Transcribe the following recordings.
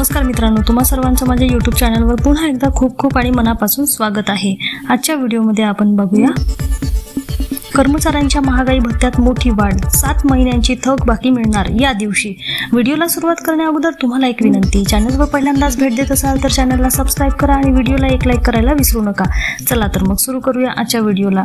नमस्कार मित्रांनो तुम्हा सर्वांचं माझ्या यूट्यूब चॅनलवर पुन्हा एकदा खूप खूप आणि मनापासून स्वागत आहे. आजच्या व्हिडिओमध्ये आपण बघूया. कर्मचाऱ्यांच्या महागाई भत्त्यात मोठी वाढ सात महिन्यांची थक बाकी मिळणार या दिवशी. व्हिडिओला सुरुवात करण्याअगोदर तुम्हाला एक विनंती चॅनलवर पहिल्यांदाच भेट देत असाल तर चॅनलला सबस्क्राईब करा आणि व्हिडिओला एक लाईक करायला विसरू नका. चला तर मग सुरू करूया आजच्या व्हिडिओला.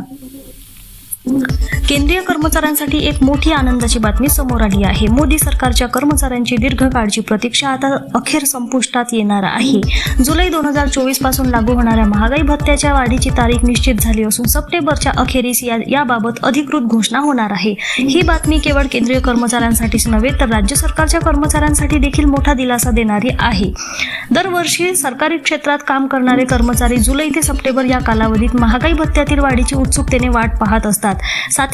केंद्रीय कर्मचाऱ्यांसाठी एक मोठी आनंदाची बातमी समोर आली आहे. मोदी सरकारच्या कर्मचाऱ्यांची दीर्घकाळची प्रतीक्षा आता अखेर संपुष्टात येणार आहे. जुलै दोन हजार चोवीसपासून लागू होणाऱ्या महागाई भत्त्याच्या वाढीची तारीख निश्चित झाली असून सप्टेंबरच्या अखेरीस या याबाबत अधिकृत घोषणा होणार आहे. ही बातमी केवळ केंद्रीय कर्मचाऱ्यांसाठीच नव्हे तर राज्य सरकारच्या कर्मचाऱ्यांसाठी देखील मोठा दिलासा देणारी आहे. दरवर्षी सरकारी क्षेत्रात काम करणारे कर्मचारी जुलै ते सप्टेंबर या कालावधीत महागाई भत्त्यातील वाढीची उत्सुकतेने वाट पाहत असतात.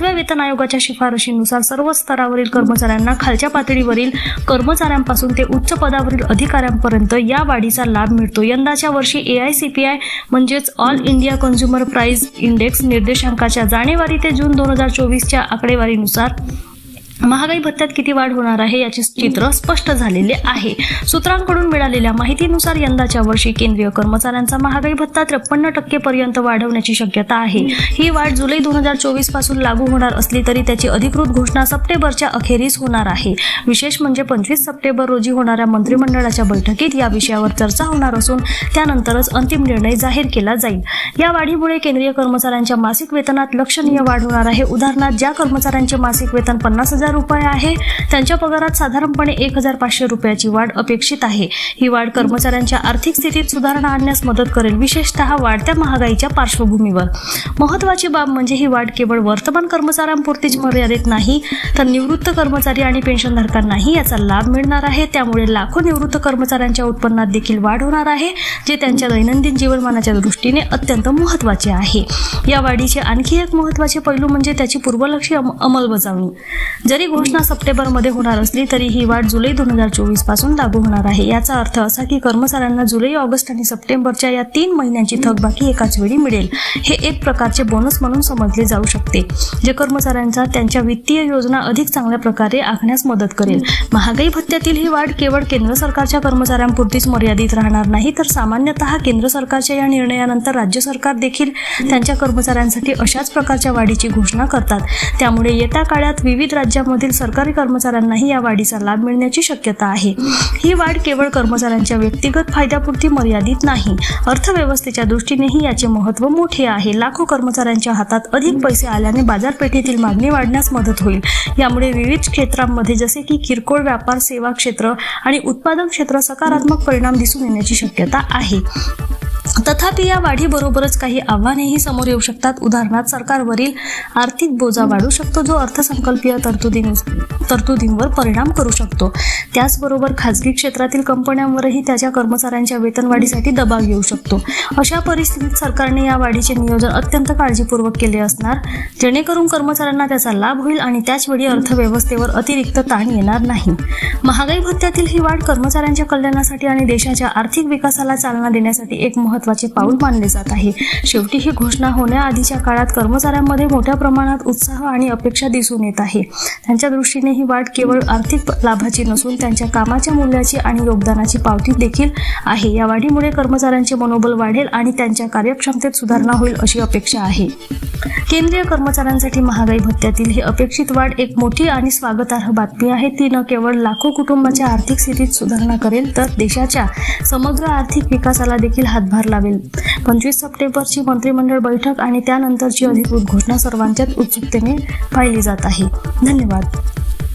सातव्या वेतन आयोगाच्या शिफारशीनुसार सर्व स्तरावरील कर्मचाऱ्यांना खालच्या पातळीवरील कर्मचाऱ्यांपासून ते उच्च पदावरील अधिकाऱ्यांपर्यंत या वाढीचा लाभ मिळतो. यंदाच्या वर्षी A I C P I म्हणजेच all India consumer price index निर्देशांकाच्या जानेवारी ते जून दोन हजार चोवीसच्या आकडेवारीनुसार महागाई भत्त्यात किती वाढ होणार आहे याचे चित्र स्पष्ट झालेले आहे. सूत्रांकडून मिळालेल्या माहितीनुसार यंदाच्या वर्षी केंद्रीय कर्मचाऱ्यांचा महागाई भत्ता त्रेपन्न टक्के पर्यंत वाढवण्याची शक्यता आहे. ही वाढ जुलै दोन हजार चोवीसपासून लागू होणार असली तरी त्याची अधिकृत घोषणा सप्टेंबरच्या अखेरीस होणार आहे. विशेष म्हणजे पंचवीस सप्टेंबर रोजी होणाऱ्या मंत्रिमंडळाच्या बैठकीत या विषयावर चर्चा होणार असून त्यानंतरच अंतिम निर्णय जाहीर केला जाईल. या वाढीमुळे केंद्रीय कर्मचाऱ्यांच्या मासिक वेतनात लक्षणीय वाढ होणार आहे. उदाहरणार्थ ज्या कर्मचाऱ्यांचे मासिक वेतन पन्नास हजार रुपये आहे. त्यांच्या पगारात साधारणपणे एक हजार पाचशे रुपयाची वाढ अपेक्षित आहे. ही वाढ कर्मचाऱ्यांच्या आर्थिक स्थितीत सुधारणा आणण्यास मदत करेल. विशेषतः वाढत्या महागाईच्या पार्श्वभूमीवर. महत्वाची बाब म्हणजे ही वाढ केवळ वर्तमान कर्मचाऱ्यांपुरतीच मर्यादित नाही तर निवृत्त कर्मचारी आणि पेन्शनधारकांनाही याचा लाभ मिळणार आहे. त्यामुळे लाखो निवृत्त कर्मचाऱ्यांच्या उत्पन्नात देखील वाढ होणार आहे जे त्यांच्या दैनंदिन जीवनमानाच्या दृष्टीने अत्यंत महत्त्वाचे आहे. या वाढीचे आणखी एक महत्त्वाचे पैलू म्हणजे त्याची पूर्वलक्षी अम- अंमलबजावणी. जरी घोषणा सप्टेंबरमध्ये होणार असली तरी ही वाढ जुलै दोन हजार चोवीसपासून लागू होणार आहे. याचा अर्थ असा की कर्मचाऱ्यांना जुलै ऑगस्ट आणि सप्टेंबरच्या या तीन महिन्यांची थकबाकी एकाच वेळी मिळेल. हे एक प्रकारचे बोनस म्हणून समजले जाऊ शकते जे कर्मचाऱ्यांचा त्यांच्या वित्तीय योजना अधिक चांगल्या प्रकारे आखण्यास मदत करेल. महागाई भत्त्यातील ही वाढ केवळ केंद्र सरकारच्या कर्मचाऱ्यांपुरतीच मर्यादित राहणार नाही तर सामान्यतः केंद्र सरकारच्या या निर्णयानंतर राज्य सरकार देखील त्यांच्या कर्मचाऱ्यांसाठी अशाच प्रकारच्या वाढीची घोषणा करतात. त्यामुळे येत्या काळात विविध खात्यामधील सरकारी कर्मचाऱ्यांनाही या वाढीचा लाभ मिळण्याची शक्यता आहे. ही वाढ केवळ कर्मचाऱ्यांच्या व्यक्तिगत फायद्यापुरती मर्यादित नाही अर्थव्यवस्थेच्या दृष्टीनेही याचे महत्त्व मोठे आहे. लाखो कर्मचाऱ्यांच्या हातात अधिक पैसे आल्याने बाजारपेठेतील मागणी वाढण्यास मदत होईल. यामुळे विविध क्षेत्रांमध्ये जसे की किरकोळ व्यापार सेवा क्षेत्र आणि उत्पादन क्षेत्र सकारात्मक परिणाम दिसून येण्याची शक्यता आहे. तथापि या वाढीबरोबरच काही आव्हानेही समोर येऊ शकतात. उदाहरणार्थ सरकारवरील आर्थिक बोजा वाढू शकतो जो अर्थसंकल्पीय तरतुदीं तरतुदींवर परिणाम करू शकतो. त्याचबरोबर खाजगी क्षेत्रातील कंपन्यांवरही त्याच्या कर्मचाऱ्यांच्या वेतनवाढीसाठी दबाव येऊ शकतो. अशा परिस्थितीत सरकारने या वाढीचे नियोजन अत्यंत काळजीपूर्वक केले असणार. जेणेकरून कर्मचाऱ्यांना त्याचा लाभ होईल आणि त्याचवेळी अर्थव्यवस्थेवर अतिरिक्त ताण येणार नाही. महागाई भत्त्यातील ही वाढ कर्मचाऱ्यांच्या कल्याणासाठी आणि देशाच्या आर्थिक विकासाला चालना देण्यासाठी एक महत्त्वाचे पाऊल मानले जात आहे. शेवटी ही घोषणा होण्याआधीच्या काळात कर्मचाऱ्यांमध्ये मोठ्या प्रमाणात उत्साह आणि अपेक्षा दिसून येत आहे. त्यांच्या दृष्टीने ही वाढ केवळ आर्थिक लाभाची नसून त्यांच्या कामाच्या मूल्याची आणि योगदानाची पावती देखील आहे. या वाढीमुळे कर्मचाऱ्यांचे मनोबल वाढेल आणि त्यांच्या कार्यक्षमतेत सुधारणा होईल अशी अपेक्षा आहे. केंद्रीय कर्मचाऱ्यांसाठी महागाई भत्त्यातील ही अपेक्षित वाढ एक मोठी आणि स्वागतार्ह बातमी आहे. ती न केवळ लाखो कुटुंबाच्या आर्थिक स्थितीत सुधारणा करेल तर देशाच्या समग्र आर्थिक विकासाला देखील हातभार लावेल. पंचवीस सप्टेंबरची मंत्रिमंडळ बैठक आणि त्यानंतरची अधिकृत घोषणा सर्वांच्याच उत्सुकतेने पाहिली जात आहे. धन्यवाद.